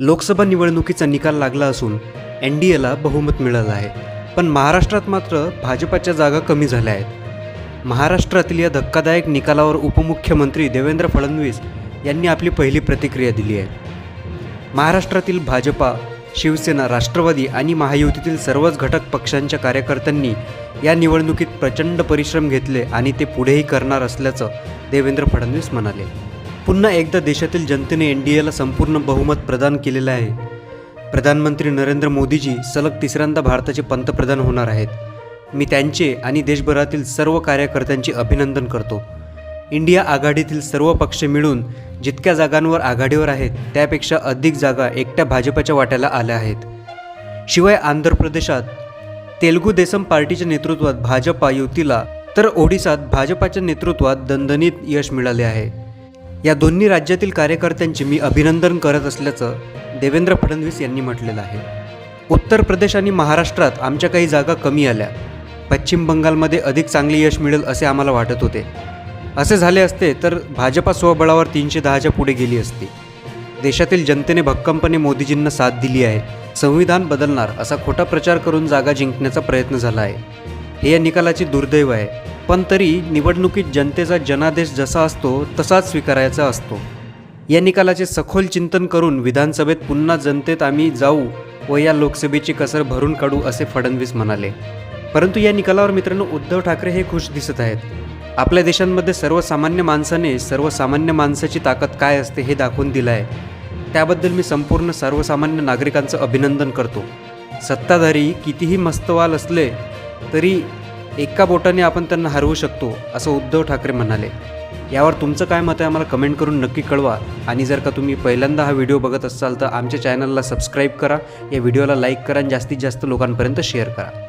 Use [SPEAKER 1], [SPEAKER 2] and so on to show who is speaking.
[SPEAKER 1] लोकसभा निवडणुकीचा निकाल लागला असून एन डी एला बहुमत मिळालं आहे. पण महाराष्ट्रात मात्र भाजपाच्या जागा कमी झाल्या आहेत. महाराष्ट्रातील या धक्कादायक निकालावर उपमुख्यमंत्री देवेंद्र फडणवीस यांनी आपली पहिली प्रतिक्रिया दिली आहे. महाराष्ट्रातील भाजपा शिवसेना राष्ट्रवादी आणि महायुतीतील सर्वच घटक पक्षांच्या कार्यकर्त्यांनी या निवडणुकीत प्रचंड परिश्रम घेतले आणि ते पुढेही करणार असल्याचं देवेंद्र फडणवीस म्हणाले. पुन्हा एकदा देशातील जनतेने एन डी एला संपूर्ण बहुमत प्रदान केलेलं आहे. प्रधानमंत्री नरेंद्र मोदीजी सलग तिसऱ्यांदा भारताचे पंतप्रधान होणार आहेत. मी त्यांचे आणि देशभरातील सर्व कार्यकर्त्यांचे अभिनंदन करतो. इंडिया आघाडीतील सर्व पक्ष मिळून जितक्या जागांवर आघाडीवर आहेत त्यापेक्षा अधिक जागा एकट्या भाजपच्या वाट्याला आल्या आहेत. शिवाय आंध्र प्रदेशात तेलगू देसम पार्टीच्या नेतृत्वात भाजपा युतीला तर ओडिसात भाजपाच्या नेतृत्वात दणदणीत यश मिळाले आहे. या दोन्ही राज्यातील कार्यकर्त्यांचे मी अभिनंदन करत असल्याचं देवेंद्र फडणवीस यांनी म्हटलेलं आहे. उत्तर प्रदेश आणि महाराष्ट्रात आमच्या काही जागा कमी आल्या. पश्चिम बंगालमध्ये अधिक चांगले यश मिळेल असे आम्हाला वाटत होते. असे झाले असते तर भाजपा स्वबळावर तीनशे दहाच्या पुढे गेली असती. देशातील जनतेने भक्कमपणे मोदीजींना साथ दिली आहे. संविधान बदलणार असा खोटा प्रचार करून जागा जिंकण्याचा प्रयत्न झाला आहे. हे या निकालाची दुर्दैव आहे. पण तरी निवडणुकीत जनतेचा जनादेश जसा असतो तसाच स्वीकारायचा असतो. या निकालाचे सखोल चिंतन करून विधानसभेत पुन्हा जनतेत आम्ही जाऊ व या लोकसभेची कसर भरून काढू असे फडणवीस म्हणाले. परंतु या निकालावर मित्रांनो उद्धव ठाकरे हे खुश दिसत आहेत. आपल्या देशांमध्ये सर्वसामान्य माणसाने सर्वसामान्य माणसाची ताकद काय असते हे दाखवून दिलं आहे त्याबद्दल मी संपूर्ण सर्वसामान्य नागरिकांचं अभिनंदन करतो. सत्ताधारी कितीही मस्तवाल असले तरी एका बोटाने आपण त्यांना हरवू शकतो असं उद्धव ठाकरे म्हणाले. यावर तुमचं काय मत आहे आम्हाला कमेंट करून नक्की कळवा. आणि जर का तुम्ही पहिल्यांदा हा व्हिडिओ बघत असाल तर आमच्या चॅनलला सबस्क्राईब करा या व्हिडिओला लाईक करा आणि जास्तीत जास्त लोकांपर्यंत शेअर करा.